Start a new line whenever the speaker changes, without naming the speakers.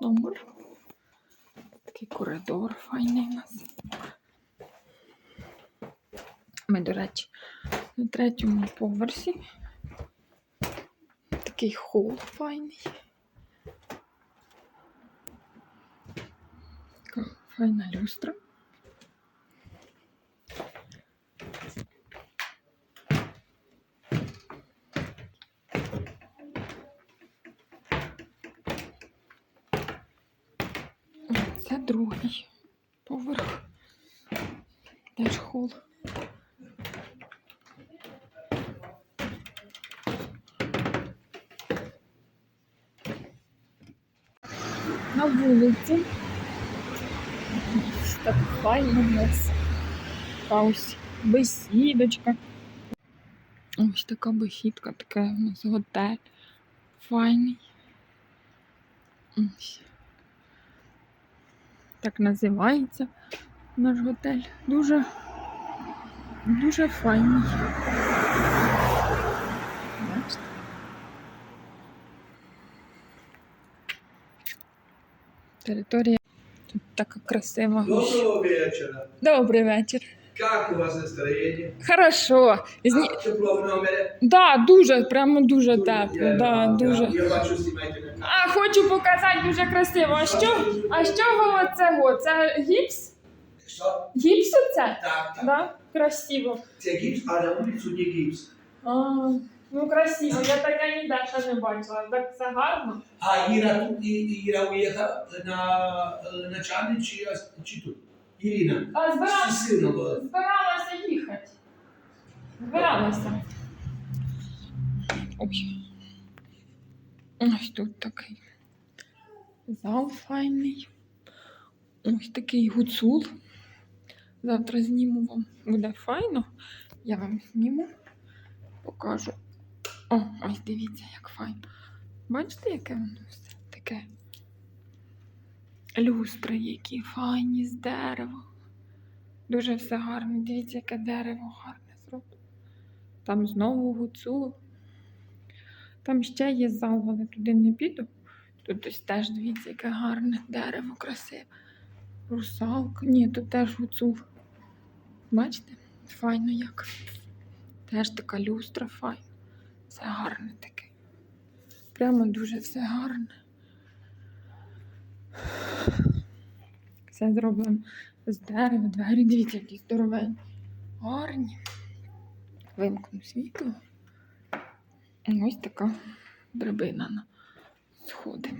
номер. Такий коридор файний у нас. Ми, до речі, на третьому поверсі. Такий хол файний. Така файна люстра. Це другий поверх. Теж хол. На вулиці. Так файно у нас. Ось бесідочка. Ось така бесідка, таке у нас готель. Файний. Ось. Так називається наш готель. Дуже, дуже файний. Бачите? Територія тут така красива.
Доброго вечера.
Добрий вечір.
Как у вас настроение?
Хорошо. Зні...
А, тепло в номері?
Да, дуже, прямо дуже тепло.
Я-
Да,
я-
дуже.
Я бачу, знімаєте.
А хочу показати дуже красиво. А що? А з чого це? Це гіпс?
Що?
Гіпс оце?
Так, так.
Да? Красиво.
Це гіпс, а на вулицю не гіпс.
А, ну красиво, я таке ніде ще не бачила. Так це гарно.
А Іра тут, І- Іра уїхала на, на Чани чи, чи тут? Ірина.
А збиралася, збиралася їхати. Збиралася. Ой. Ось тут такий зал файний. Ось такий гуцул. Завтра зніму вам. Буде файно. Я вам зніму. Покажу. О, ось дивіться, як файно. Бачите, яке воно все таке? Люстри, які файні з дерева. Дуже все гарно. Дивіться, яке дерево гарне зроблено. Там знову гуцул. Там ще є зал, але туди не піду. Тут ось теж дивіться, яке гарне дерево, красиве. Русалка. Ні, тут теж гуцул. Бачите? Файно як. Теж така люстра файна. Все гарне таке. Прямо дуже все гарне. Все зроблено з дерева, двері, дивіться, які здоровенні. Гарні. Вимкну світло. Ось така драбина на сходи.